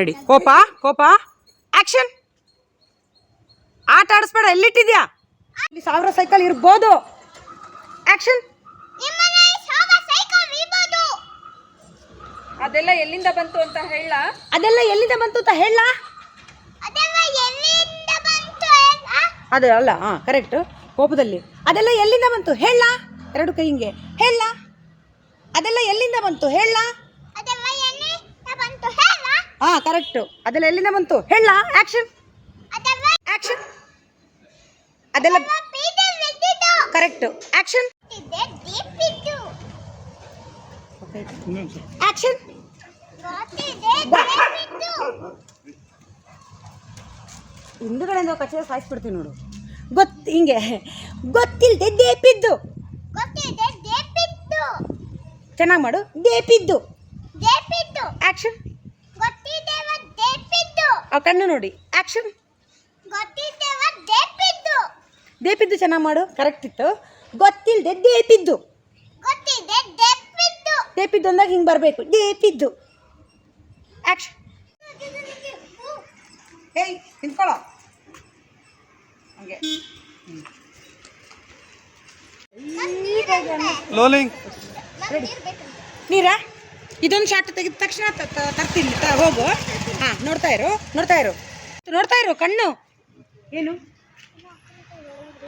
Ready ಕೋಪ ಕೋಪ. Action ಆಟ ಆಡಿಸ್ಬೇಡ, ಎಲ್ಲಿಟ್ಟಿದ್ಯಾ? ಇಲ್ಲಿ ಸಾವಿರ ಸೈಕಲ್ ಇರ್ಬೋದು. ಆ್ಯಕ್ಷನ್ ಅದೆಲ್ಲ ಎಲ್ಲಿಂದ ಬಂತು ಅಂತ ಹೇಳ. ಅದೆಲ್ಲ ಎಲ್ಲಿಂದ ಬಂತು ಅಂತ ಹೇಳ. ಅದೇ ಅಲ್ಲ ಹಾಂ ಕರೆಕ್ಟ್ ಕೋಪದಲ್ಲಿ. ಅದೆಲ್ಲ ಎಲ್ಲಿಂದ ಬಂತು ಹೇಳ. ಎರಡು ಕೈ ಹಿಂಗೆ. ಹೇಳ. ಅದೆಲ್ಲ ಎಲ್ಲಿಂದ ಬಂತು ಹೇಳ. ಹಾ ಕರೆಕ್ಟ್ ಅದೆಲ್ಲ ಎಲ್ಲಿಂದ ಬಂತು? ಹೇಳ ಆಕ್ಷನ್ ಆಕ್ಷನ್ ಅದೆಲ್ಲ ಕರೆಕ್ಟ್ ಆಕ್ಷನ್ ಆಕ್ಷನ್ ಹಿಂದುಗಳಿಂದ ಕಚೇರಿ ಸಾಯಿಸ್ಬಿಡ್ತೀನಿ ನೋಡು. ಗೊತ್ತು ಹಿಂಗೆ. ಗೊತ್ತಿಲ್ಲದೆ ದೇಪಿದ್ದು ಚೆನ್ನಾಗಿ ಮಾಡು. ದೇಪಿದ್ದು ಆಕ್ಷನ್ ಆ ಕಣ್ಣು ನೋಡಿ. ಆಕ್ಷನ್ ದೇಪಿದ್ದು ಚೆನ್ನಾಗಿ ಮಾಡು. ಕರೆಕ್ಟ್ ಇತ್ತು. ಗೊತ್ತಿಲ್ಲದೆ ದೇಪಿದ್ದು ದೇಪಿದ್ದು ಅಂದಾಗ ಹಿಂಗೆ ಬರಬೇಕು. ದೇಪಿದ್ದು ಆಕ್ಷನ್ ನೀರಾ? ಇದೊಂದು ಶಾಟ್ ತೆಗೆದ ತಕ್ಷಣ ತರ್ತೀನಿ ತ- ಹೋಗು. ಹಾಂ ನೋಡ್ತಾ ಇರು ನೋಡ್ತಾ ಇರು. ನೋಡ್ತಾ ಇರು ಕಣ್ಣು. ಏನು?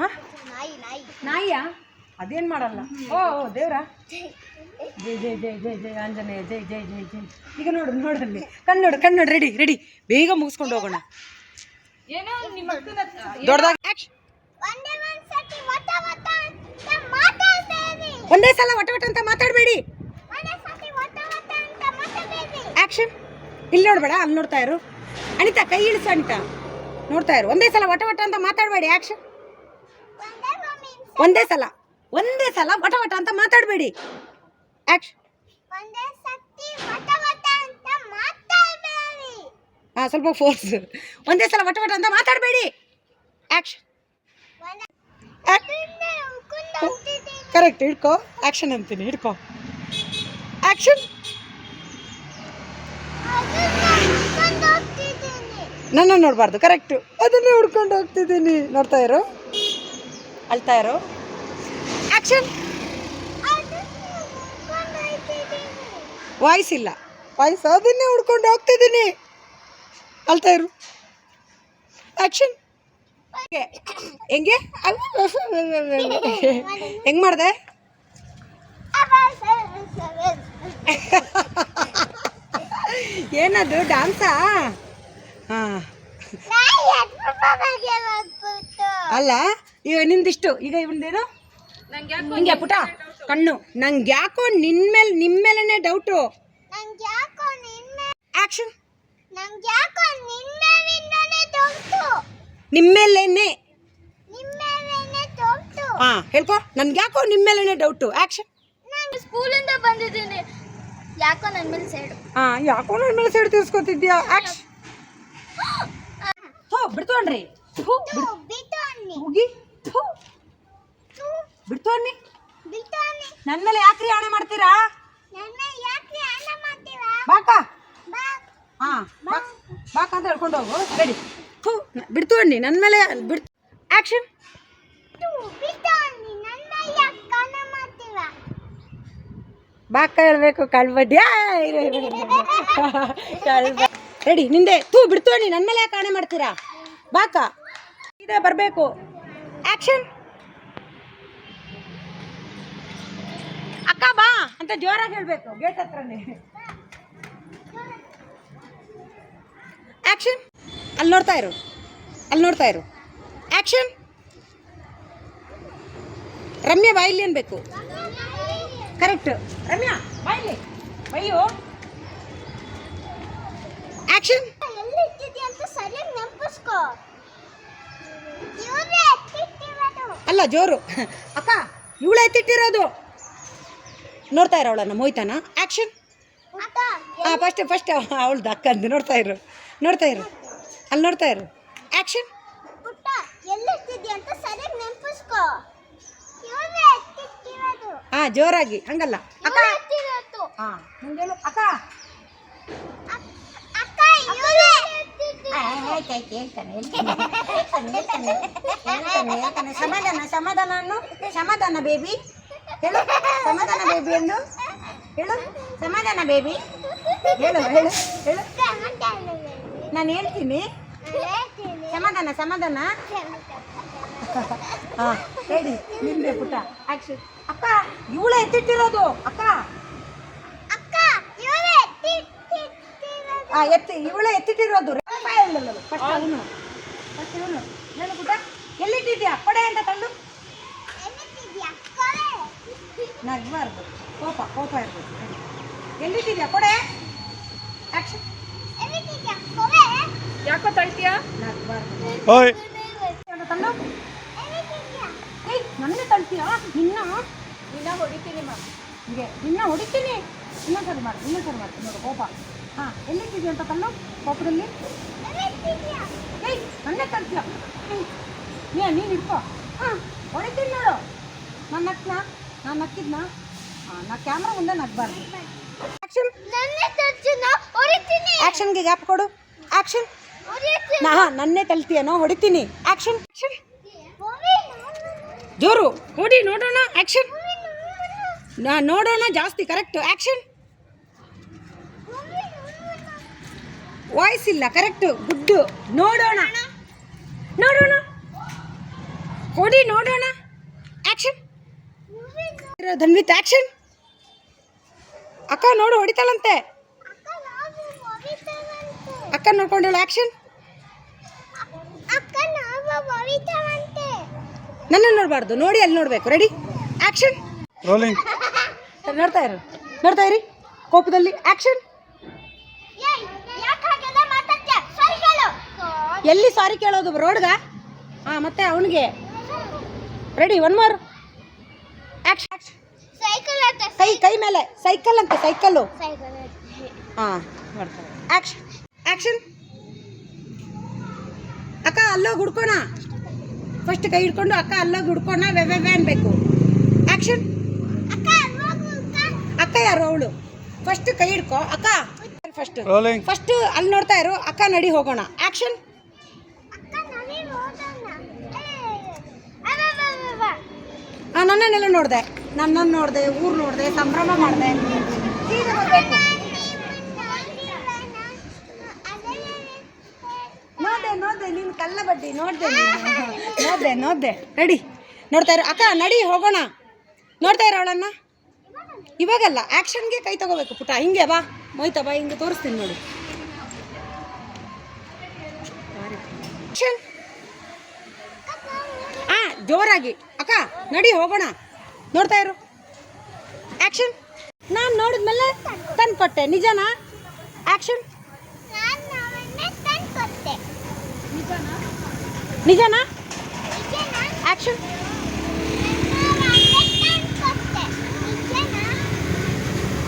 ಹಾಂ? ನಾಯಿ ನಾಯಿ ನಾಯಿಯಾ? ಅದೇನು ಮಾಡಲ್ಲ. ಓ ಓ ದೇವ್ರ? ಜೈ ಜೈ ಜೈ ಜೈ ಜೈ ಆಂಜನೇಯ ಜೈ ಜೈ ಜೈ ಜೈ. ಈಗ ನೋಡು ನೋಡಲ್ಲಿ. ಕಣ್ಣು ನೋಡು ಕಣ್ಣು ನೋಡು ರೆಡಿ ರೆಡಿ ಬೇಗ ಮುಗಿಸ್ಕೊಂಡು ಹೋಗೋಣ. ಏನೋ ನಿಮ್ಮ ಅಕ್ಕನ ದೊಡ್ಡದಾಗಿ ಒಂದೇ ಸಲ ವಟ ವಟ ಅಂತ ಮಾತಾಡಬೇಡಿ ಒಂದೇ ಸತಿ ವಟ ವಟ ಅಂತ ಮಾತಾಡ್ಬೇಡಿ ಆಕ್ಷನ್ ಇಲ್ಲಿ ನೋಡ್ಬೇಡ ಅಲ್ಲಿ ನೋಡ್ತಾ ಇರು ಅನಿತಾ ಕೈ ಇಳಿಸು ಅನಿತಾ ನೋಡ್ತಾ ಇರು ಒಂದೇ ಸಲ ವಟ ವಟ ಅಂತ ಮಾತಾಡಬೇಡಿ ಆಕ್ಷನ್ ಒಂದೇ ಮಮ್ಮಿ ಒಂದೇ ಸಲ ಒಂದೇ ಸಲ ವಟ ವಟ ಅಂತ ಮಾತಾಡಬೇಡಿ ಆಕ್ಷನ್ ಒಂದೇ ಸತಿ ವಟ ವಟ ಅಂತ ಮಾತಾಡ್ಬೇಡಿ ಹಾಂ ಸ್ವಲ್ಪ ಫೋರ್ಸ್ ಒಂದೇ ಸಲ ವಟ ವಟ ಅಂತ ಮಾತಾಡಬೇಡಿ ಆಕ್ಷನ್ ಒಂದೇ ಆಕ್ ಅದನ್ನೇ ಉಳ್ಕೊಂಡು ಹೋಗ್ತಿದ್ದೀನಿ ಕರೆಕ್ಟ್ ಹಿಡ್ಕೋ ಆಕ್ಷನ್ ಅಂತೀನಿ ಹಿಡ್ಕೋ ಆಕ್ಷನ್ ಅದನ್ನೇ ಉಳ್ಕೊಂಡು ಹೋಗ್ತಿದ್ದೀನಿ ನನ್ನ ನೋಡಬಾರ್ದು ಕರೆಕ್ಟು ಅದನ್ನೇ ಹುಡ್ಕೊಂಡು ಹೋಗ್ತಿದ್ದೀನಿ. ನೋಡ್ತಾ ಇರು. ಅಳ್ತಾ ಇರು. ಹೋಗ್ತಿದ್ದೀನಿ ವಾಯ್ಸ್ ಇಲ್ಲ. ವಾಯ್ಸ್ ಅದನ್ನೇ ಹುಡ್ಕೊಂಡು ಹೋಗ್ತಿದ್ದೀನಿ. ಅಳ್ತಾ ಇರು. ಆಕ್ಷನ್ ಹೆಂಗೆ? ಹೆಂಗೆ ಮಾಡಿದೆ? ಏನದು ಡ್ಯಾನ್ಸಾ ಹಾಂ. ಅಲ್ಲ ಈಗ ನಿಂದಿಷ್ಟು. ಈಗ ಇವಂದೇನು ನಂಗೆ ಹಿಂಗೆ ಪುಟ ಕಣ್ಣು. ನಂಗೆ ಯಾಕೋ ನಿನ್ ಮೇಲೆ ನಿಮ್ಮ ಮೇಲೇ ಡೌಟು ನಂಗೆ ಯಾಕೋ ನಿನ್ನ ಆಕ್ಷನ್ ನಂಗೆ ಯಾಕೋ ನಿನ್ಮೇಲಿಂದನೇ ಡೌಟು ನಿಮ್ಮ ಮೇಲೇನೆ. ಹಾಂ ಹೇಳ್ಕೊ. ನನ್ಗೆ ಯಾಕೋ ನಿಮ್ಮ ಮೇಲೇ ಡೌಟು ಆಕ್ಷನ್ ನಾನು ಸ್ಕೂಲಿಂದ ಬಂದಿದ್ದೀನಿ. ಯಾಕೋ ನನ್ನ ಮೇಲೆ ಸೇಡು. ಹಾಂ ಯಾಕೋ ನನ್ನ ಮೇಲೆ ಸೈಡ್ ತಿಳ್ಸ್ಕೊತಿದ್ಯಾ ಆಕ್ಷನ್ ಬಿಡ್ತೋಣ್ರಿ ಹೋಗಿ. ಬಿಡ್ತು ಅನ್ನಿ. ನನ್ನ ಮೇಲೆ ಯಾಕ್ರಿ ಆಣೆ ಮಾಡ್ತೀರಾ? ಬಾಕ. ಬಾ. ಹಾಂ ಬಾಕ್ ಅಂತ ಹೇಳ್ಕೊಂಡು ಹೋಗು. ರೆಡಿ. ಹೂ ಬಿಡ್ತು ಅನ್ನಿ. ನನ್ನ ಮೇಲೆ ಬಿಡ್ ಮಾಡ್ತೀರಾ? ಬಾಕ ಹೇಳ್ಬೇಕು ಕಳ್ಬಡ್ಡಿ ರೆಡಿ ನಿಂದೆ. ತೂ ಬಿಡ್ತು ಅಣ್ಣಿ ನನ್ನ ಮೇಲೆ ಯಾಕೆ ಆಣೆ ಮಾಡ್ತೀರಾ? ಬಾಕ. ಇದೆ ಬರಬೇಕು. ಆಕ್ಷನ್ ಅಕ್ಕ ಬಾ ಅಂತ ಜೋರಾಗಿ ಹೇಳಬೇಕು. ಗೇಟ್ ಹತ್ರನೇ. ಆಕ್ಷನ್ ಅಲ್ಲಿ ನೋಡ್ತಾ ಇರು. ಅಲ್ಲಿ ನೋಡ್ತಾ ಇರು. ಆಕ್ಷನ್ ರಮ್ಯಾ ಬಾಯಿಲಿ ಅನ್ಬೇಕು. ಕರೆಕ್ಟ್ ರಮ್ಯಾ ಬಾಯಿಲಿ ಬೈಯು. ಆಕ್ಷನ್ ಅಲ್ಲ ಜೋರು. ಅಕ್ಕ ಇವಳು ಎತ್ತಿಟ್ಟಿರೋದು. ನೋಡ್ತಾ ಇರೋ ಅವಳನ್ನ ಮೋಯ್ತಾನ ಆಕ್ಷನ್ ಅಪ್ಪ ಹಾಂ ಫಸ್ಟ್ ಫಸ್ಟ್ ಅವಳ್ದು ಅಕ್ಕ ಅಂದು ನೋಡ್ತಾ ಇರು. ನೋಡ್ತಾ ಇರು. ಅಲ್ಲಿ ನೋಡ್ತಾ ಇರು. ಎತ್ತಿಟ್ಟಿರೋದು. ಹಾಂ ಜೋರಾಗಿ ಹಂಗಲ್ಲ. ಅಕ್ಕ. ಅಕ್ಕ. ಎತ್ತಿರೋದು ಮುಂದೇಳು ಹೇಳ್ತಾನೆ ಅಕ್ಕ ಇವ್ರೇ ಸಮಾಧಾನ ಸಮಾಧಾನ ಅನ್ನು ಸಮಾಧಾನ ಬೇಬಿ. ಹೇಳು ಸಮಾಧಾನ ಬೇಬಿ ಅನ್ನು ಹೇಳು ಸಮಾಧಾನ ಬೇಬಿ. ಹೇಳು ಹೇಳು ಹೇಳು. ನಾನು ಹೇಳ್ತೀನಿ. ಸಮಾಧಾನ ಸಮಾಧಾನ. ಹಾಂ ಹೇಳಿ ನಿಂದೆ ಪುಟ್ಟ ಆಕ್ಷನ್ ಅಕ್ಕ ಇವಳೇ ಎತ್ತಿಟ್ಟಿರೋದು. ಅಕ್ಕ. ಅಕ್ಕ ಎತ್ತಿ ಇವಳೇ ಎತ್ತಿಟ್ಟಿರೋದು. ಫಸ್ಟ್ ಅವನು ಫಸ್ಟ್ ಇವನು ಹೇಳು ಪುಟ್ಟ ಎಲ್ಲಿಟ್ಟಿದ್ಯಾ ಕೊಡೆ ಅಂತ ತಂದು? ನಗ್ಬಾರ್ದು ಕೋಪ ಕೋಪ ಇರ್ಬೇಕು. ಎಲ್ಲಿಟ್ಟಿದ್ಯಾ ಕೊಡೆ? ಆಕ್ಷನ್ ಯಾಕೋ ತಳ್ತೀಯಾ? ನಗ್ಬಾರ್ದು ತಂದು? ಏಯ್ ನನ್ನೇ ತಳ್ತೀಯಾ? ನಿನ್ನ? ನಿನ್ನ ಹೊಡಿತೀನಿ ಮಾ. ಹೀಗೆ. ನಿನ್ನ ಹೊಡಿತೀನಿ. ಇನ್ನೊಂದ್ಸರಿ ಮಾಡಿ ಇನ್ನೊಂದ್ಸರಿ ಮಾಡ್ತೀನಿ ನೋಡು ಕೋಪ. ಹಾಂ ಎಲ್ಲಿಟ್ಟಿದ್ಯಾ ಅಂತ ತಂದು? ಕೋಪದಲ್ಲಿ? ನನ್ನೇ ಏಯ್ ನೀ ನೀನು ಇಟ್ಕೋ ಹಾಂ ಹೊಡಿತೀನಿ ನೋಡು ನಾನು ನಕ್ನ ನಾನು ನಕ್ಕಿದ್ನ ನಾ ಕ್ಯಾಮ್ರಾ ಮುಂದೆ ನಗ್ಬಾರ್ದು ಹೊಡಿತೀನಿ ಆಕ್ಷನ್ಗೆ ಗ್ಯಾಪ್ ಕೊಡು. ಆಕ್ಷನ್ ಹೊಡಿತೀನಿ. ನಾ ನನ್ನೇ ಕಲ್ತಿಯನೋ ಹೊಡಿತೀನಿ. ಹೊಡಿ ಜೋರು. ಹೊಡಿ ನೋಡೋಣ. ಆಕ್ಷನ್ ನಾನು ನಾ ನೋಡೋಣ ಜಾಸ್ತಿ ಕರೆಕ್ಟ್ ಆ್ಯಕ್ಷನ್ ವಾಯ್ಸ್ ಇಲ್ಲ ಕರೆಕ್ಟ್ ಗುಡ್ಡು. ನೋಡೋಣ. ನೋಡೋಣ. ಕೊಡಿ ನೋಡೋಣ. ಆ್ಯಕ್ಷನ್ ಧನ್ವಿತ್ ಆ್ಯಕ್ಷನ್ ಅಕ್ಕ ನೋಡು ಹೊಡಿತಾಳಂತೆ. ಅಕ್ಕ ನೋಡ್ಕೊಂಡಳ ಆ್ಯಕ್ಷನ್ ನನ್ನ ನೋಡಬಾರ್ದು ನೋಡಿ ಅಲ್ಲಿ ನೋಡಬೇಕು. ರೆಡಿ ಆ್ಯಕ್ಷನ್ ರೋಲಿಂಗ್ ನೋಡ್ತಾ ಇರು. ನೋಡ್ತಾ ಇರಿ. ಕೋಪದಲ್ಲಿ. ಆ್ಯಕ್ಷನ್ ಏಯ್ ಯಾಕೆ ಹಾಗೆಲ್ಲ ಮಾತಾಡ್ತೀಯ ಸರಿ ಹೇಳು ಎಲ್ಲಿ ಸಾರಿ ಕೇಳೋದು ರೋಡ್ಗ? ಹಾಂ ಮತ್ತೆ ಅವನಿಗೆ. Ready one more action cycle ಅಂತ ಕೈ ಕೈ ಮೇಲೆ. ಸೈಕಲ್ ಅಂತ ಸೈಕಲ್ಲು ಸೈಕಲ್ ಹಾಂ ಆ್ಯಕ್ಷನ್ ಆ್ಯಕ್ಷನ್ ಅಕ್ಕ ಅಲ್ಲೋಗಿ ಹುಡ್ಕೋಣ ಫಸ್ಟ್ ಕೈ ಹಿಡ್ಕೊಂಡು ಅಕ್ಕ ಅಲ್ಲೋಗಿ ಹುಡ್ಕೋಣ ವೆ ವೆ ವೆ ಅನ್ಬೇಕು. ಆ್ಯಕ್ಷನ್ ಅಕ್ಕ ಯಾರು? ಅವಳು. ಫಸ್ಟ್ ಕೈ ಹಿಡ್ಕೊ. ಅಕ್ಕ ಫಸ್ಟ್ ರೋಲಿಂಗ್ ಫಸ್ಟ್ ಅಲ್ಲಿ ನೋಡ್ತಾ ಇರು. ಅಕ್ಕ ನಡಿ ಹೋಗೋಣ. ಆ್ಯಕ್ಷನ್ ಅಕ್ಕ ನವಿ ಹೋಗೋಣ ಅಬ್ಬಬ್ಬಬ್ಬ ಆ, ನನ್ನನ್ನೆಲ್ಲ ನೋಡಿದೆ. ನನ್ನನ್ನು ನೋಡಿದೆ, ಊರು ನೋಡಿದೆ, ಸಂಭ್ರಮ ಮಾಡಿದೆ. ನೋಡಿದೆ ನೋಡಿದೆ, ನೀನು ಕಲ್ಲ ಬಡ್ಡಿ, ನೋಡಿದೆ ನೋಡಿದೆ ನೋಡಿದೆ. ರೆಡಿ ನೋಡ್ತಾ ಇರೋ. ಅಕ್ಕ, ನಡಿ, ಹೋಗೋಣ. ನೋಡ್ತಾ ಇರೋ ಅವಳನ್ನ. ಇವಾಗಲ್ಲ ಆ್ಯಕ್ಷನ್ಗೆ ಕೈ ತಗೋಬೇಕು ಪುಟ. ಹಿಂಗೆ ಬಾ. ಮೊಯ್ತಾ ಬಾ, ಹಿಂಗೆ ತೋರಿಸ್ತೀನಿ ನೋಡಿ. ಆ, ಜೋರಾಗಿ. ಅಕ್ಕ ನಡಿ ಹೋಗೋಣ. ನೋಡ್ತಾ ಇರು. ಆ್ಯಕ್ಷನ್ ನಾನು ನೋಡಿದ್ಮೇಲೆ ತಂದು ಕೊಟ್ಟೆ ನಿಜನಾ? ಆ್ಯಕ್ಷನ್ ನಿಜನಾ? ಆಕ್ಷನ್ ಆ್ಯಕ್ಷನ್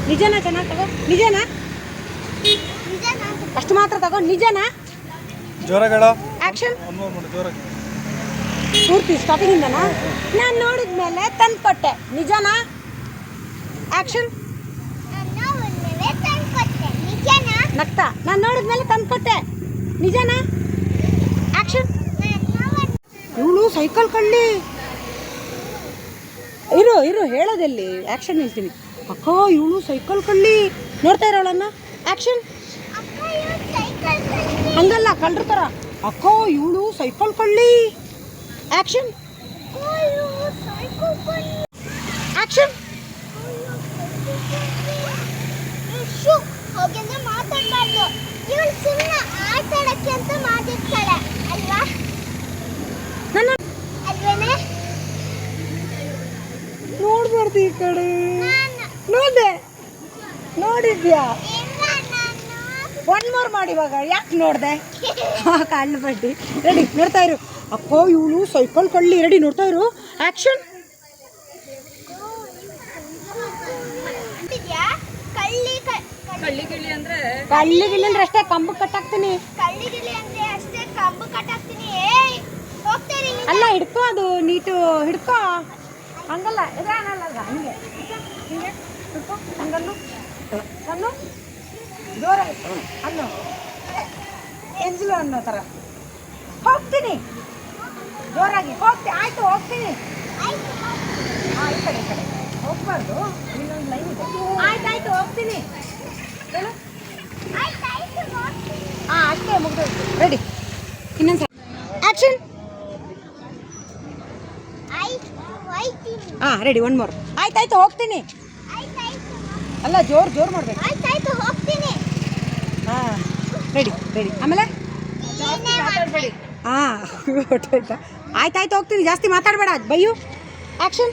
ನಿಜನಾ ಚೆನ್ನಾಗಿ ತಗೋ. ನಿಜನಾ? ಅಷ್ಟು ಮಾತ್ರ ತಗೋ. ನಿಜನಾ? ಜೋರಾಗಿ ಆಕ್ಷನ್ ಆ್ಯಕ್ಷನ್ ಒಂದು ಮೂರು ಮಾಡಿ ಜೋರಾಗಿ ಪೂರ್ತಿ ಸ್ಟಾರ್ಟಿಂಗಿಂದನಾ? ನಾನು ನೋಡಿದ ಮೇಲೆ ಕೊಟ್ಟೆ ನಿಜನಾ? ಆ್ಯಕ್ಷನ್ ತಂದ್ಕೊಟ್ಟೆ ನಗ್ತಾ? ನಾನು ನೋಡಿದ್ಮೇಲೆ ತಂದು ಕೊಟ್ಟೆ ನಿಜನಾ? ಆ್ಯಕ್ಷನ್ ಇವಳು ಸೈಕಲ್ ಕಳ್ಳಿ. ಇರು ಇರು, ಹೇಳೋದಲ್ಲಿ? ಆ್ಯಕ್ಷನ್ ಹೇಳ್ತೀನಿ. ಅಕ್ಕ, ಇವಳು ಸೈಕಲ್ ಕಳ್ಳಿ. ನೋಡ್ತಾ ಇರೋಳನ್ನ ಆ್ಯಕ್ಷನ್ ಹಂಗಲ್ಲ ಕಳ್ರ ಥರ ಅಕ್ಕ, ಇವಳು ಸೈಕಲ್ ಕಳ್ಳಿ. ಆ್ಯಕ್ಷನ್ ಆ್ಯಕ್ಷನ್ ಶು ಹೋಗಿಂದ ಮಾತಾಡ್ಬಾರ್ದು ಇವಳು ಸುಮ್ಮನೆ ಆಟ ಆಡಕ್ಕೆ ಅಂತ ಮಾತಾಡ್ತಾಳೆ ಅಲ್ವಾ ನನ್ನ ಅಲ್ವೇನೆ? ನೋಡ್ಬಾರ್ದು ಈ ಕಡೆ. ನೋಡಿದೆ. ನೋಡಿದ್ಯಾ? ಒನ್ ಮೋರ್ ಮಾಡಿ ಇವಾಗ. ಯಾಕೆ ನೋಡಿದೆ? ಕಾಲು ಬಡ್ಡಿ. ರೆಡಿ ನೋಡ್ತಾ ಇರು. ಅಕ್ಕ ಇವಳು ಸೈಕಲ್ ಕಳ್ಳಿ ರೆಡಿ ನೋಡ್ತಾ ಇರು. ಆಕ್ಷನ್ ಇದ್ಯಾ ಕಳ್ಳಿ ಕಳ್ಳಿ. ಗಿಳ್ಳಿ ಅಂದ್ರೆ ಕಳ್ಳಿ ಅಂದ್ರೆ ಅಷ್ಟೇ ಕಂಬ ಕಟ್ಟಾಕ್ತೀನಿ. ಕಳ್ಳಿ ಗಿಳಿ ಅಂದ್ರೆ ಅಷ್ಟೇ ಕಂಬ ಕಟ್ಟಾಕ್ತೀನಿ. ಏಯ್ ಹೋಗ್ತಾರೆ ಅಲ್ಲ ಹಿಡ್ಕೋ ಅದು ನೀಟು ಹಿಡ್ಕೋ. ಹಂಗಲ್ಲ ಇದ್ರಾನಲ್ಲ ಹಂಗೆ. ಹಿಂಗೆ ಹಿಡ್ಕೋ ಹಂಗನ್ನು. ಕಣ್ಣು. ಜೋರಾಗಿ ಅನ್ನು ಎಂಜಲು ಅನ್ನೋ ಥರ. ಹೋಗ್ತೀನಿ. ಜೋರಾಗಿ. ಹೋಗ್ತಿ ಆಯ್ತು ಹೋಗ್ತೀನಿ. ಹಾಂ ಈ ಕಡೆ ಈ ಕಡೆ. ಹೋಗ್ಬಾರ್ದು ಇನ್ನೊಂದು ಲೈನ್ ಇದೆ. ಆಯ್ತು ಆಯ್ತು ಹೋಗ್ತೀನಿ. ಹೇಳು ಹಾಂ ಅಷ್ಟೇ ಮುಗಿದು ರೆಡಿ ಇನ್ನೊಂದು ಆ್ಯಕ್ಷನ್ ಹಾಂ ರೆಡಿ ಒನ್ ಮೋರ್ ಆಯ್ತಾಯ್ತು ಹೋಗ್ತೀನಿ. ಅಲ್ಲ ಜೋರು ಜೋರು ಮಾಡಬೇಕು. ಆಯ್ತಾಯ್ತು ಹೋಗ್ತೀನಿ. ಹಾಂ ರೆಡಿ ರೆಡಿ ಆಮೇಲೆ? ಹಾಂ ಹೊಟ್ಟೆ ಹೊಟ್ಟೋಯ್ತಾ ಆಯ್ತಾಯ್ತು ಹೋಗ್ತೀನಿ. ಜಾಸ್ತಿ ಮಾತಾಡಬೇಡ. ಬೈಯು. ಆ್ಯಕ್ಷನ್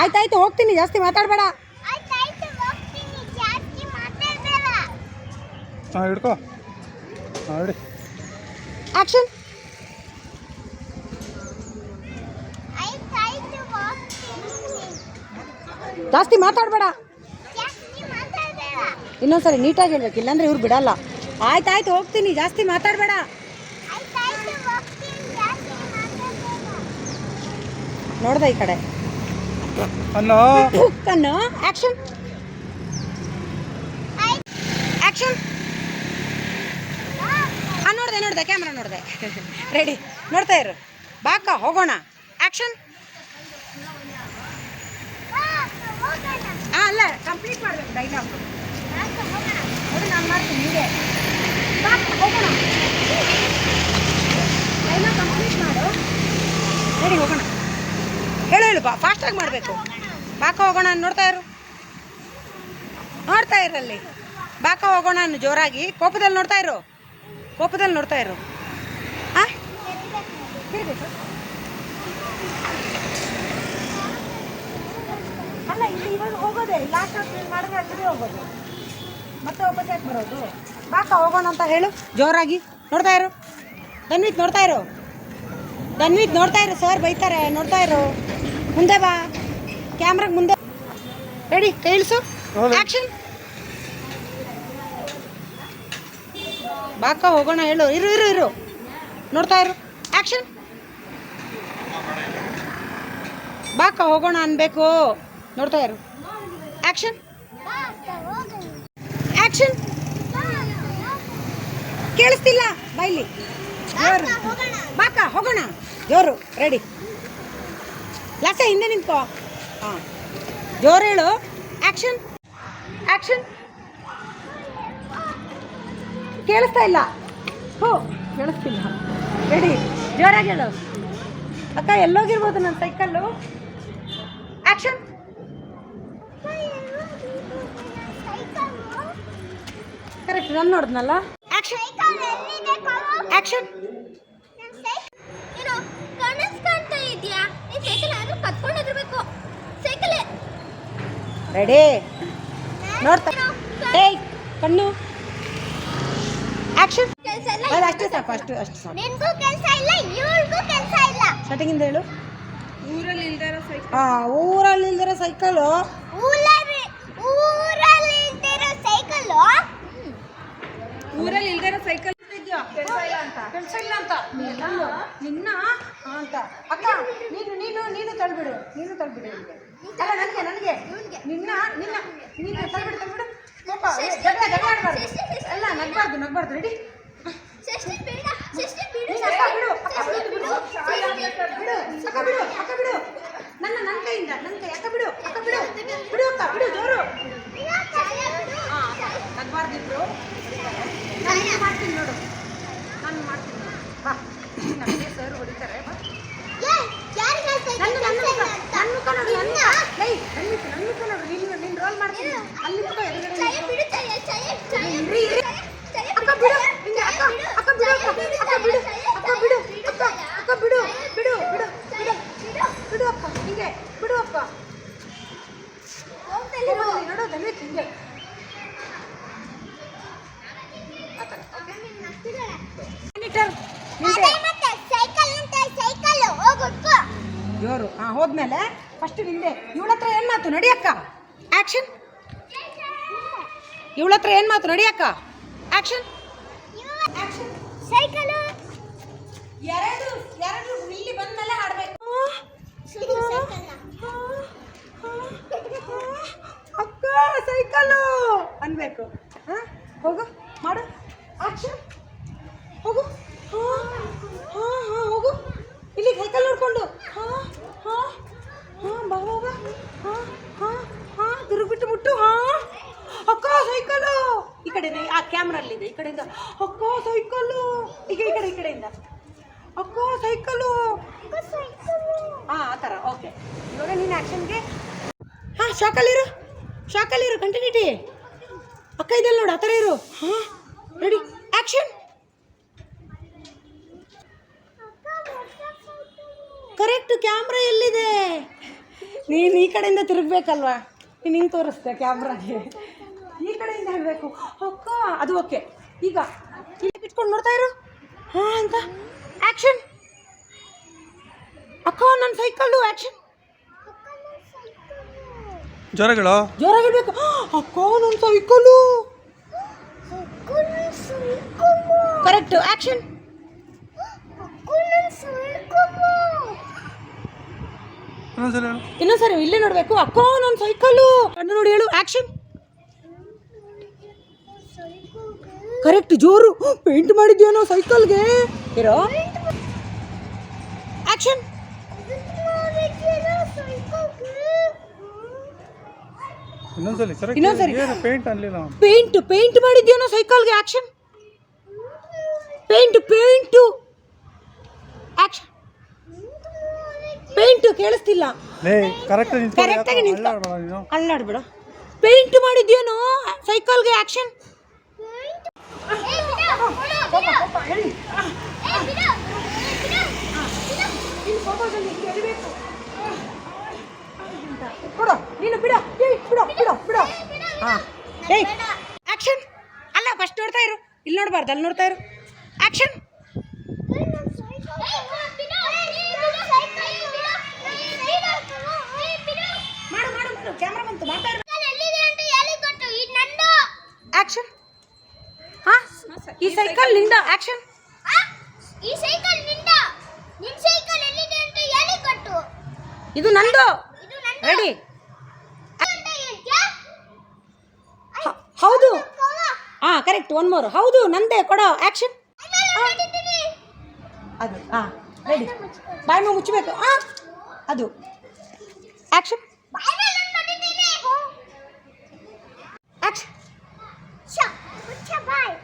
ಆಯ್ತಾಯ್ತು ಹೋಗ್ತೀನಿ. ಜಾಸ್ತಿ ಮಾತಾಡಬೇಡ. ಹಾಂ ಹಿಡ್ಕೋ. ಹಾಂ ಹಿಡಿ. ಆ್ಯಕ್ಷನ್ ಜಾಸ್ತಿ ಮಾತಾಡ್ಬೇಡ. ಇನ್ನೊಂದ್ಸರಿ ನೀಟಾಗಿ ಹೇಳ್ಬೇಕು. ಇಲ್ಲಾಂದ್ರೆ ಇವ್ರು ಬಿಡಲ್ಲ. ಆಯ್ತಾಯ್ತು ಹೋಗ್ತೀನಿ. ಜಾಸ್ತಿ ಮಾತಾಡಬೇಡ. ನೋಡ್ದೆ ಈ ಕಡೆ. ಕಣ್ಣು ಕಣ್ಣು ಆ್ಯಕ್ಷನ್ ಆ್ಯಕ್ಷನ್ ಹಾಂ ನೋಡಿದೆ ನೋಡಿದೆ ಕ್ಯಾಮ್ರಾ ನೋಡಿದೆ. ರೆಡಿ ನೋಡ್ತಾ ಇರು. ಬಾಕ ಹೋಗೋಣ. ಆ್ಯಕ್ಷನ್ ಹಾಂ ಅಲ್ಲ ಕಂಪ್ಲೀಟ್ ಮಾಡಬೇಕು ಡೈಲಾಗ್ ಅದು ನಾನು ಮಾಡ್ತೀನಿ ಹೋಗೋಣ. ಕಂಪ್ಲೀಟ್ ಮಾಡು. ರೆಡಿ ಹೋಗೋಣ. ಹೇಳು ಹೇಳು, ಬಾ ಫಾಸ್ಟಾಗಿ ಮಾಡಬೇಕು. ಬಾಕ ಹೋಗೋಣ ನೋಡ್ತಾ ಇರು. ನೋಡ್ತಾ ಇರಲ್ಲಿ ಬಾಕ ಹೋಗೋಣ ಜೋರಾಗಿ. ಕೋಪದಲ್ಲಿ ನೋಡ್ತಾ ಇರು. ಕೋಪದಲ್ಲಿ ನೋಡ್ತಾ ಇರು. ಆ? ಅಲ್ಲ, ಇಲ್ಲಿ ಇವಾಗ ಹೋಗೋದೇ ಲಾಸ್ಟ್ ಮಾಡಿದ್ರೆ ಅಲ್ಲಿಗೆ ಹೋಗೋದು. ಮತ್ತೆ ವಾಪಸ್ ಯಾಕೆ ಬರೋದು? ಬಾಕ ಹೋಗೋಣ ಅಂತ ಹೇಳು, ಜೋರಾಗಿ. ನೋಡ್ತಾ ಇರು. ತನ್ವಿತ್ ನೋಡ್ತಾ ಇರು. ತನ್ವಿತ್ ನೋಡ್ತಾ ಇರು ಸರ್ ಬೈತಾರೆ. ನೋಡ್ತಾ ಇರು. ಮುಂದೆ ಬಾ. ಕ್ಯಾಮ್ರಾಗೆ ಮುಂದೆ. ರೆಡಿ ಕೈ ಇಳಿಸು. ಹೌದು. ಆಕ್ಷನ್ ಬಾಕ ಹೋಗೋಣ ಹೇಳು. ಇರು ಇರು ಇರು. ನೋಡ್ತಾ ಇರು. ಆಕ್ಷನ್ ಬಾಕ ಹೋಗೋಣ ಅನ್ಬೇಕು. ನೋಡ್ತಾ ಇರು. ಆಕ್ಷನ್ ಆಕ್ಷನ್ ಕೇಳಿಸ್ತಿಲ್ಲ? ಬೈಲಿ ಜೋರು. ಬಾಕ ಹೋಗೋಣ. ಜೋರು. ರೆಡಿ ಲಾಸ ಹಿಂದೆ ನಿಂತ್ಕೋ. ಹಾಂ ಜೋರು ಹೇಳು. ಆಕ್ಷನ್ ಆಕ್ಷನ್ ಕೇಳಿಸ್ತಾ ಇಲ್ಲ. ಹೋ ಕೇಳಿಸ್ತಿಲ್ಲ. ರೆಡಿ ಜೋರಾಗಿ ಹೇಳು. ಅಕ್ಕ ಎಲ್ಲೋಗಿರ್ಬೋದು ನನ್ನ ಸೈಕಲ್ಲು ಆಕ್ಷನ್ ಕರೆಕ್ಟ್ ನಾನು ನೋಡಿದ್ನಲ್ಲ? Action action ready? ನೋಡ್ತಾ ಏಯ್ ಕಣ್ಣು. ಆಕ್ಷನ್. ಕೆಲಸ ಇಲ್ಲ ಅದು ಅಷ್ಟೇ ಸಾಕು ಅಷ್ಟು ಅಷ್ಟು ಸಾಕು. ನಿನ್ಗೂ ಕೆಲಸ ಇಲ್ಲ ಇವಳಿಗೂ ಕೆಲಸ ಇಲ್ಲ. ಸ್ಟಾರ್ಟಿಂಗಿಂದ ಹೇಳು. ಊರಲ್ಲಿ ಇಲ್ದಾರ ಸೈಕಲ್ ಹಾಂ ಊರಲ್ಲಿ ಇಲ್ದಿರೋ ಸೈಕಲು ಊರಲ್ಲಿ ಊರಲ್ಲಿ ಇದ್ದಿರೋ ಸೈಕಲ್ ಊರಲ್ಲಿ ಇಲ್ದಿರೋ ಸೈಕಲ್ ಕೆಲಸ ಇಲ್ಲ ಅಂತ. ನಾನು ನಿನ್ನ ಆ ಅಂತ. ಅಕ್ಕ ನೀನು ನೀನು ನೀನು ತಳ್ಬಿಡು. ನೀನು ತಳ್ಬಿಡು ಅಲ್ಲ ನನಗೆ ನನಗೆ. ನಿನ್ನ ನಿನ್ನ ನೀನು ತಳ್ಬಿಡು ತಳ್ಬಿಡು. ಪಾಪ ಜಗಳ ಜಗಳ ಆಡಬಾರ್ದು ಅಲ್ಲ ನಗ್ಬಾರ್ದು ನಗಬಾರ್ದು. ರೆಡಿ? ನನ್ನ ನನ್ನ ಕೈಯಿಂದ ನನ್ನ ಕೈ ಅಕ್ಕ ಬಿಡು ಅಕ್ಕ ಬಿಡು. ಬಿಡು ಅಕ್ಕ ಬಿಡು ಜೋರು. ನಗಬಾರ್ದಿದ್ರು ಮಾಡ್ತೀನಿ ನೋಡು. Nằm. ಇವಳ ಹತ್ರ ಏನು ಮಾತು? ನಡಿಯಕ್ಕ ಆ್ಯಕ್ಷನ್ ಇವಳ ಹತ್ರ ಏನು ಮಾತು? ನಡಿಯಕ್ಕ ಆ್ಯಕ್ಷನ್ ಸೈಕಲ್ ಎರಡು ಎರಡು ಇಲ್ಲಿ ಬಂದ್ಮೇಲೆ ಆಡಬೇಕು ಅಕ್ಕ ಸೈಕಲ್ ಅನ್ಬೇಕು. ಹಾಂ ಹೋಗು. ಮಾಡು. ಆಕ್ಷನ್ ಹೋಗು. ಹಾಂ ಹಾಂ ಹಾಂ ಹೋಗು. ಇಲ್ಲಿ ಸೈಕಲ್ ನೋಡ್ಕೊಂಡು. ಹಾಂ ಹಾಂ. ಹಾಂ ಬಾ ಬಾ ಬಾ. ಹಾಂ ಹಾಂ ಹಾಂ ತಿರುಗಿಬಿಟ್ಟು ಮುಟ್ಟು ಹಾಂ. ಅಕ್ಕ ಸೈಕಲ್ಲು ಈ ಕಡೆಯಿಂದ ಆ ಕ್ಯಾಮ್ರಲ್ಲಿದೆ ಈ ಕಡೆಯಿಂದ. ಅಕ್ಕ ಸೈಕಲ್ಲು ಈಗ ಈ ಕಡೆ ಈ ಕಡೆಯಿಂದ. ಅಕ್ಕ ಸೈಕಲ್ಲು ಹಾಂ ಆ ಥರ ಓಕೆ. ಇವಾಗ ನೀನು ಆ್ಯಕ್ಷನ್ಗೆ ಹಾಂ ಶಾಕಲ್ಲಿರು ಶಾಕಲ್ಲಿರು ಕಂಟಿನ್ಯೂಟಿ ಅಕ್ಕ ಇದೆಲ್ಲ ನೋಡು ಆ ಥರ ಇರು. ಹಾಂ ರೆಡಿ ಆ್ಯಕ್ಷನ್. ಕರೆಕ್ಟ್ ಕ್ಯಾಮ್ರಾ ಎಲ್ಲಿದೆ? ನೀನು ಈ ಕಡೆಯಿಂದ ತಿರುಗಬೇಕಲ್ವಾ? ನೀನು ಹಿಂಗೆ ತೋರಿಸ್ತೆ ಕ್ಯಾಮ್ರಾಗೆ. ಈ ಕಡೆಯಿಂದ ಹೇಳಬೇಕು. ಅಕ್ಕ ಅದು ಓಕೆ. ಈಗ ಇಲ್ಲಿ ಬಿಟ್ಕೊಂಡು ನೋಡ್ತಾ ಇರು. ಹಾಂ ಅಂತ. ಆ್ಯಕ್ಷನ್ ಅಕ್ಕ ನನ್ನ ಸೈಕಲ್ಲು ಆ್ಯಕ್ಷನ್ ಜ್ವರಗಳು? ಜೋರಾಗಿ ಹೇಳಬೇಕು ಅಕ್ಕ ನನ್ನ ಸೈಕಲ್ಲು ಕರೆಕ್ಟ್ ಆ್ಯಕ್ಷನ್ ಇನ್ನೊಂದ್ಸರಿ ಇಲ್ಲೇ ನೋಡಬೇಕು. ಅಕ್ಕ ನನ್ನ ಸೈಕಲ್ಲು ಕಣ್ಣು ನೋಡಿ ಹೇಳು. ಆ್ಯಕ್ಷನ್ ಕರೆಕ್ಟ್ ಜೋರು. ಪೇಂಟ್ ಮಾಡಿದ್ಯೇನೋ ಸೈಕಲ್ಗೆ ಇರೋ. ಆ್ಯಕ್ಷನ್ ಇನ್ನೊಂದ್ಸರಿ. ಪೇಂಟ್ ಅನ್ಲಿಲ್ಲ. ಪೇಂಟ್ ಪೇಂಟ್ ಮಾಡಿದ್ಯೇನೋ ಸೈಕಲ್ಗೆ action paint paint action paint ಕೇಳಿಸ್ತಿಲ್ಲ. ಕರೆಕ್ಟ್ Correct ಆಗಿ ನಿಂತ್ಕೊ. ಅಲ್ಲಾಡ್ಬೇಡ ಪೇಂಟ್ ಮಾಡಿದ್ಯೇನು? ಸೈಕಲ್ಗೆ ಆಕ್ಷನ್? ಬಿಡು ನೀನು ಬಿಡ. ಬಿಡ ಬಿಡ ಬಿಡ. ಹಾಂ. ಏಯ್ ಆಕ್ಷನ್. ಅಲ್ಲ ಫಸ್ಟ್ ನೋಡ್ತಾ ಇರು. ಇಲ್ಲಿ ನೋಡಬಾರ್ದು ಅಲ್ಲಿ ನೋಡ್ತಾ ಇರು. ಆಕ್ಷನ್. ಕ್ಯಾಮ್ರಾ ಬಂತು ಇರು ಆಕ್ಷನ್ ಹಾಂ? ಈ ಸೈಕಲ್ನಿಂದ. ಆಕ್ಷನ್ ಈ ಸೈಕಲ್ನಿಂದ. ನಿನ್ ಸೈಕಲ್ ಎಲ್ಲಿದೆ ಅಂತ ಹೇಳಿ ಕೊಟ್ಟು ಇದು ನಂದು. ಇದು ನಂದು. ರೆಡಿ ಹೌದು. ಹಾ ಕರೆಕ್ಟ್ ಒನ್ ಮೋರ್ ಹೌದು ನಂದೇ. ಕೊಡೋ. ಆಕ್ಷನ್ ಅದು ಹಾ. ರೆಡಿ ಬಾಯಿ ಮುಚ್ಚಬೇಕು. ಹಾಂ. ಅದು. ಆಕ್ಷನ್ ಬಾಯ್ ಮೇಲೆ ನಾನ್ ಮಾಡಿದ್ದೀನಿ. ಆಕ್ಷನ್ ಶ, ಮುಚ್ಚ ಬಾಯ್.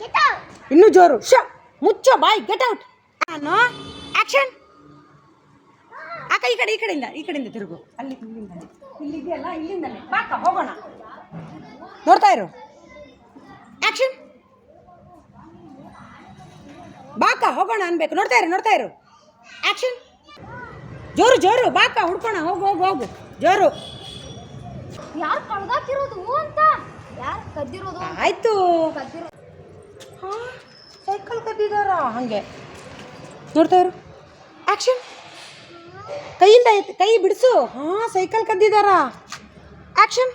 Get out. ಇನ್ನೂ ಜೋರು. ಶ ಮುಚ್ಚ ಬಾಯ್ ಗೆಟ್ ಔಟ್ ನಾನು ಆಕ್ಷನ್ ಅಕ್ಕ ಈ ಕಡೆ ಈ ಕಡೆಯಿಂದ ಈ ಕಡೆಯಿಂದ ತಿರುಗು. ಅಲ್ಲಿ ಇಲ್ಲಿಂದಲೇ. ಇಲ್ಲಿದೆಯಲ್ಲ ಇಲ್ಲಿಂದಲೇ. ಬಾಕ ಹೋಗೋಣ. ನೋಡ್ತಾ ಇರು. ಆಕ್ಷನ್ ಬಾಕ ಹೋಗೋಣ ಅನ್ಬೇಕು. ನೋಡ್ತಾ ಇರು ನೋಡ್ತಾ ಇರು. ಆಕ್ಷನ್ ಜೋರು ಜೋರು. ಬಾಕ ಹುಡ್ಕೋಣ. ಹೋಗು ಹೋಗು ಹೋಗು. ಜೋರು. ಯಾರು ಕಳ್ದಾಕಿರೋದು ಅಂತ? ಯಾರು ಕದ್ದಿರೋದು? ಆಯ್ತು. ಕದ್ದಿರೋ ಸೈಕಲ್ ಕದ್ದಿದಾರ ಹಾಗೆ. ನೋಡ್ತಾ ಇರು. ಆಕ್ಷನ್ ಕೈಯಿಂದ ಕೈ ಬಿಡಿಸು. ಹಾಂ ಸೈಕಲ್ ಕದ್ದಿದಾರ ಆಕ್ಷನ್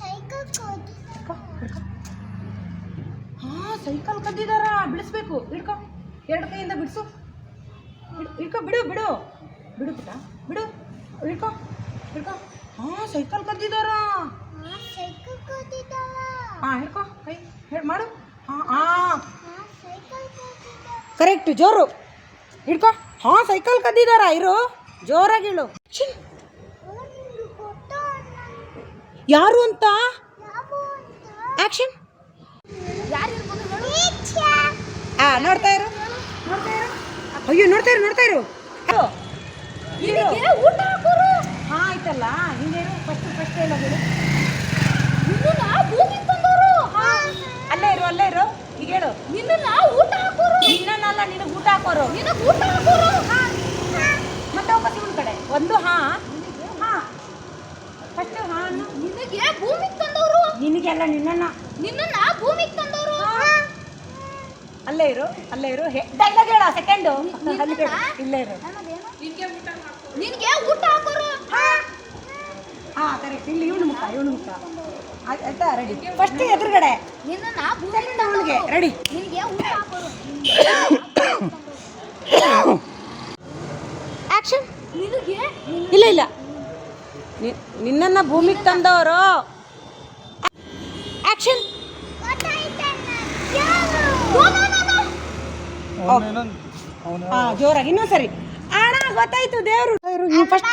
ಸೈಕಲ್ ಹಾಂ ಸೈಕಲ್ ಕದ್ದಿದಾರ ಬಿಡಿಸ್ಬೇಕು. ಹಿಡ್ಕೊ. ಎರಡು ಕೈಯಿಂದ ಬಿಡಿಸು. ಹಿಡ್ಕೊ ಬಿಡು ಬಿಡು. ಬಿಡು ಪುಟ್ಟ. ಬಿಡು. ಹಿಡ್ಕೊ ಹಿಡ್ಕೊ. ಹಾಂ ಸೈಕಲ್ ಕದ್ದಿದಾರ ಹಾಂ ಹಿಡ್ಕೊ. ಕೈ ಹೇಳಿ ಮಾಡು. ಕರೆಕ್ಟ್ ಜೋರು. ಹಿಡ್ಕೊ. ಹಾ ಸೈಕಲ್ ಕದ್ದಿದಾರ? ಇರು. ಜೋರಾಗಿ ಹೇಳು ಯಾರು ಅಂತ? ಆಕ್ಷನ್ ಆ, ನೋಡ್ತಾ ಇರು. ಅಯ್ಯೋ, ನೋಡ್ತಾ ಇರು ನೋಡ್ತಾ ಇರು. ಆಯ್ತಲ್ಲ. ಹಿಂಗೆ ಫಸ್ಟ್ ಫಸ್ಟ್ ಎಲ್ಲ ಹೇಳು ಅಲ್ಲೇ ಇರು ಅಲ್ಲೇ ಇರು. ಈಗ ಹೇಳು. ನಿನ್ನ ಊಟ ಹಾಕೋರು. ನಿನ್ನಲ್ಲ ನಿನಗೆ ಊಟ ಹಾಕೋರು. ನಿನ್ನ ಊಟ ಹಾಕೋರು. ಮತ್ತೆ ವಾಪಸ್ ಇವನ್ ಕಡೆ. ಒಂದು ಹಾ. ಹಾ. ಫಸ್ಟ್ ಹಾ. ನಿನಗೆ ಭೂಮಿಗೆ ತಂದವರು. ನಿನಗೆಲ್ಲ ನಿನ್ನನ್ನ. ನಿನ್ನ ಭೂಮಿಗೆ ತಂದವರು. ಅಲ್ಲೇ ಇರು ಅಲ್ಲೇ ಇರು. ಡೈಲಾಗ್ ಹೇಳ ಸೆಕೆಂಡು ಇಲ್ಲೇ ಇರು. ನಿನಗೆ ಊಟ ಹಾಕೋರು. ಹಾ ಕರೆಕ್ಟ್. ಇಲ್ಲಿ ಇವನು ಮುಖ ಇವನು ಮುಖ. ಆಯ್ತಾ ರೆಡಿ ಫಸ್ಟ್ ಎದುರುಗಡೆ. ನಿನ್ನ ಭೂಮಿಗೆ ಅವನಿಗೆ. ರೆಡಿ ಆಕ್ಷನ್ ನಿನಗೆ ಇಲ್ಲ ಇಲ್ಲ. ನಿನ್ನ ನಿನ್ನನ್ನ ಭೂಮಿಗೆ ತಂದವರು. ಆಕ್ಷನ್ ಜೋರಾಗಿ. ಇನ್ನೊಂದು ಸರಿ. ಹಾ ಜೋರಾಗಿ ಇನ್ನೊಂದ್ಸರಿ ಅಣ್ಣ ಗೊತ್ತಾಯ್ತು ದೇವರು ಫಸ್ಟ್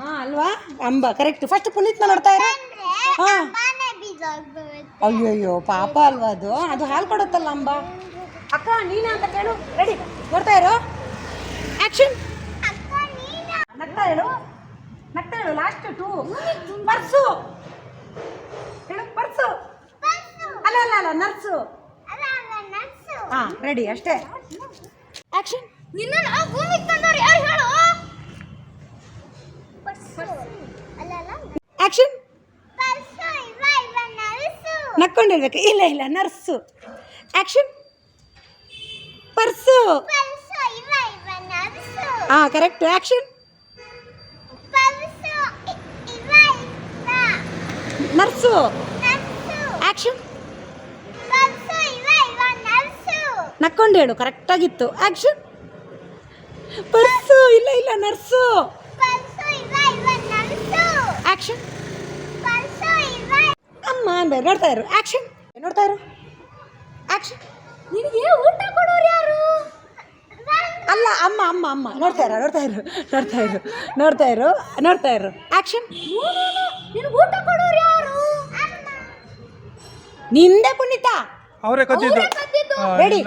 ಹಾ ಅಲ್ವಾ? ಅಂಬ ಕರೆಕ್ಟ್ ಫಸ್ಟ್ ಪುನೀತ್ನ ನೋಡ್ತಾ ಇರು? ಹಾ. ಅಯ್ಯಯ್ಯೋ ಪಾಪ ಅಲ್ವಾ ಅದು? ಅದು ಹಾಲು ಕೊಡುತ್ತಲ್ಲ ಅಂಬ? ಅಕ್ಕ ನೀನ ಅಂತ ಕೇಳು. ರೆಡಿ ನೋಡ್ತಾ ಇರು. ಆಕ್ಷನ್ ನಗ್ತಾ ಹೇಳು ನಗ್ತಾ ಹೇಳು ಲಾಸ್ಟ್ ಟು ಪರ್ಸು. ಹೇಳು ಪರ್ಸು. ಅಲ್ಲ ಅಲ್ಲ ಅಲ್ಲ ನರ್ಸು. ಹಾ ರೆಡಿ ಅಷ್ಟೇ. ಆಕ್ಷನ್ ನಿನ್ನ ಭೂಮಿಗೆ ತಂದವ್ರು ಯಾರು ಹೇಳು? ಆಕ್ಷನ್ ಪರ್ಸು ಇವ ಇವ ನರ್ಸು ನಕ್ಕೊಂಡಿರ್ಬೇಕು. ಇಲ್ಲ ಇಲ್ಲ ನರ್ಸು. Action purse. ಹಾಂ ಕರೆಕ್ಟ್ ಇವ ನರ್ಸು. ನರ್ಸು. ನಕ್ಕೊಂಡು ಹೇಳು ಕರೆಕ್ಟಾಗಿತ್ತು ಆಕ್ಷನ್ ಪರ್ಸು ಇಲ್ಲ ಇಲ್ಲ ನರ್ಸು. ಪರ್ಸು ಇವ ಇವ ನರ್ಸು ಆಕ್ಷನ್ ಪರ್ಸು ಇವ ಅಮ್ಮ ಬೇರೆ ನೋಡ್ತಾ ಇರು ಆಕ್ಷನ್ ನೋಡ್ತಾ ಇರು. ನಿನಗೆ ಊಟ ಕೊಡೋರು ಯಾರು? ಅಲ್ಲ ಅಮ್ಮ ಅಮ್ಮ ಅಮ್ಮ. ನೋಡ್ತಾ ಇರ ನೋಡ್ತಾ ಇರು ನೋಡ್ತಾ ಇರು ನೋಡ್ತಾ ಇರು ನೋಡ್ತಾ ಇರು. ಆಕ್ಷನ್ ನಿನಗೆ ಊಟ ಕೊಡೋರು ಯಾರು? ನಿಂದೆ ಪುನೀತ. ಅವರೇ ಕದ್ದಿದ್ದು? ರೆಡಿ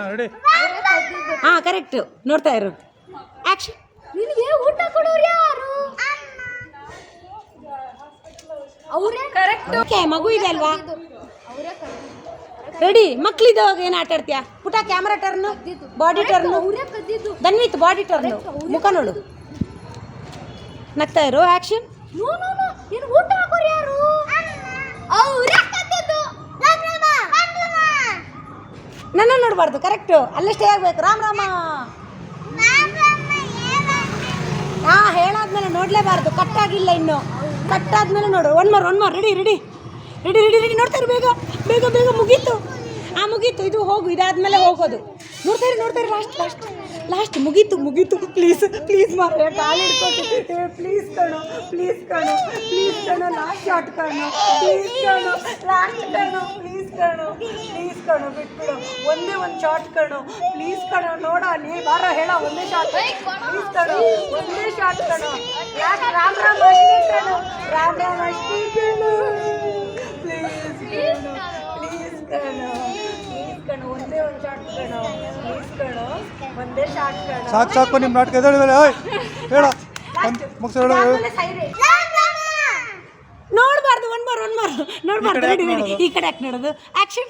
ಹಾ ಕರೆಕ್ಟ್ ನೋಡ್ತಾ ಇರು. ಆಕ್ಷನ್ ನಿನಗೆ ಊಟ ಕೊಡೋರು ಯಾರು? ಅವರೇ ಕರೆಕ್ಟ್ ಓಕೆ ಮಗು ಇದೆ ಅಲ್ವಾ? ರೆಡಿ ಮಕ್ಳಿದ್ದು ಏನು ಆಟ ಆಡ್ತೀಯಾ? ಪುಟ camera turn body turn Danvit body turn ಮುಖ ನೋಡು. ನಗ್ತಾ ಇರೋ ಆಕ್ಷನ್ ನೋ ನೋ ನೋ. ನಿನಗೆ ಊಟ ಹಾಕೋರು ಯಾರು? ನನ್ನ ನೋಡಬಾರ್ದು ಕರೆಕ್ಟು ಅಲ್ಲೇ ಸ್ಟೇ ಆಗ್ಬೇಕು. ರಾಮ್ ರಾಮ. ಹಾ ಹೇಳಾದ್ಮೇಲೆ ನೋಡ್ಲೇಬಾರ್ದು ಕಟ್ ಆಗಿಲ್ಲ ಇನ್ನು. ಕಟ್ ಆದ್ಮೇಲೆ ನೋಡು one more one more ready ready ready ready ready ನೋಡ್ತಾ ಇರು, ಬೇಗ ಬೇಗ ಬೇಗ ಮುಗೀತು. ಆ ಮುಗೀತು, ಇದು ಹೋಗು, ಇದಾದ್ಮೇಲೆ ಹೋಗೋದು. ನೋಡ್ತಾ ಇರಿ ನೋಡ್ತಾ ಇರಿ ಲಾಸ್ಟ್ ಲಾಸ್ಟ್ ಲಾಸ್ಟ್ ಮುಗೀತು ಮುಗೀತು. ಪ್ಲೀಸ್ ಪ್ಲೀಸ್ ಮಾರ ಕಾಲು ಹಿಡ್ಕೊತೀನಿ ಪ್ಲೀಸ್ ಕಣು ಪ್ಲೀಸ್ ಕಣು ಪ್ಲೀಸ್ ಕಣು ಲಾಸ್ಟ್ ಶಾಟ್ ಕಣು ಪ್ಲೀಸ್ ಕಣು ಲಾಸ್ಟ್ ಕಣು ಪ್ಲೀಸ್ ಕಣು ಪ್ಲೀಸ್ ಕಣೋ ಬಿಟ್ಬಿಡು. ಒಂದೇ ಒಂದು ಶಾಟ್ ಕಣು. ಪ್ಲೀಸ್ ಕಣೋ ನೋಡ ನೀ ಬಾರ ಹೇಳ ಒಂದೇ ಶಾಟ್ ಪ್ಲೀಸ್ ಕಣು. ಒಂದೇ ಶಾಟ್ ಕಣು. ಯಾಕೆ ರಾಮ್ ರಾಮ್ ಅಷ್ಟೇ ಕಣೋ? ರಾಮ್ ರಾಮ್ ಅಷ್ಟೇ ಕಣೋ. ಪ್ಲೀಸ್ ಕಣು ಪ್ಲೀಸ್ ಕಣು. ಕಣೋ ಒಂದೇ ಒಂದು ಶಾಟ್ ಕಣೋ ಪ್ಲೀಸ್ ಕಣೋ ಒಂದೇ ಶಾಟ್ ಕಣೋ. ಸಾಕು ಸಾಕು ನಿಮ್ಮ ನಾಟಕ ಎದ್ದೇಳಿ ಮೇಲೆ ಓಯ್ ಹೇಳ. ಮುಗಿಸ್ ಹೇಳು ಆಮೇಲೆ ನೋಡ್ಬಾರ್ದು ಒನ್ ಮಾರ್ ಒನ್ ಮಾರ್. ನೋಡ್ಬಾರ್ದು ಈ ಕಡೆ ಯಾಕೆ ನೋಡೋದು? ಆಕ್ಷನ್